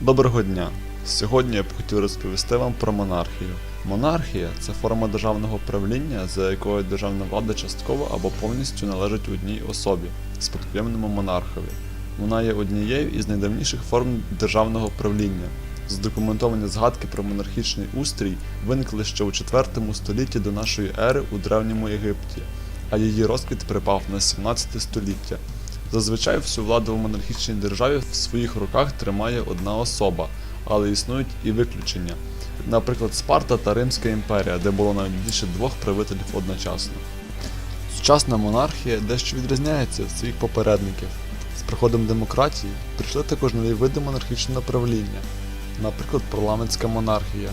Доброго дня! Сьогодні я б хотів розповісти вам про монархію. Монархія це форма державного правління, за якою державна влада частково або повністю належить одній особі спадкоємному монархові. Вона є однією із найдавніших форм державного правління. Задокументовані згадки про монархічний устрій виникли ще у 4 столітті до нашої ери у Древньому Єгипті, а її розквіт припав на 17 століття. Зазвичай всю владу в монархічній державі в своїх руках тримає одна особа, але існують і виключення. Наприклад, Спарта та Римська імперія, де було навіть більше двох правителів одночасно. Сучасна монархія дещо відрізняється від своїх попередників. З приходом демократії прийшли також нові види монархічного правління, наприклад, парламентська монархія.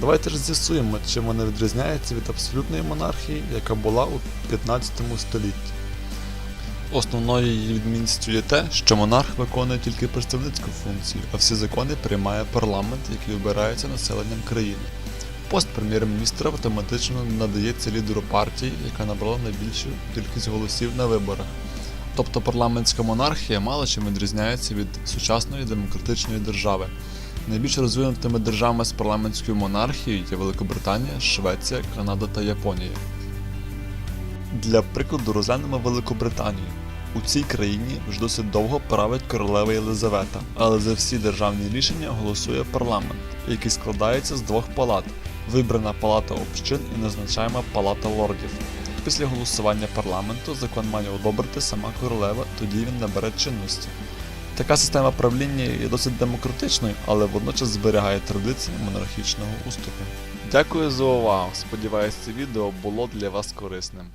Давайте ж з'ясуємо, чим вона відрізняється від абсолютної монархії, яка була у 15 столітті. Основною її відмінністю є те, що монарх виконує тільки представницьку функцію, а всі закони приймає парламент, який обирається населенням країни. Пост прем'єр-міністра автоматично надається лідеру партії, яка набрала найбільшу кількість голосів на виборах. Тобто парламентська монархія мало чим відрізняється від сучасної демократичної держави. Найбільш розвинутими державами з парламентською монархією є Великобританія, Швеція, Канада та Японія. Для прикладу розглянемо Великобританію. У цій країні вже досить довго править королева Єлизавета, але за всі державні рішення голосує парламент, який складається з двох палат: вибрана палата общин і назначаема палата лордів. Після голосування парламенту закон має одобрити сама королева, тоді він набере чинності. Така система правління є досить демократичною, але водночас зберігає традиції монархічного уступу. Дякую за увагу. Сподіваюсь, це відео було для вас корисним.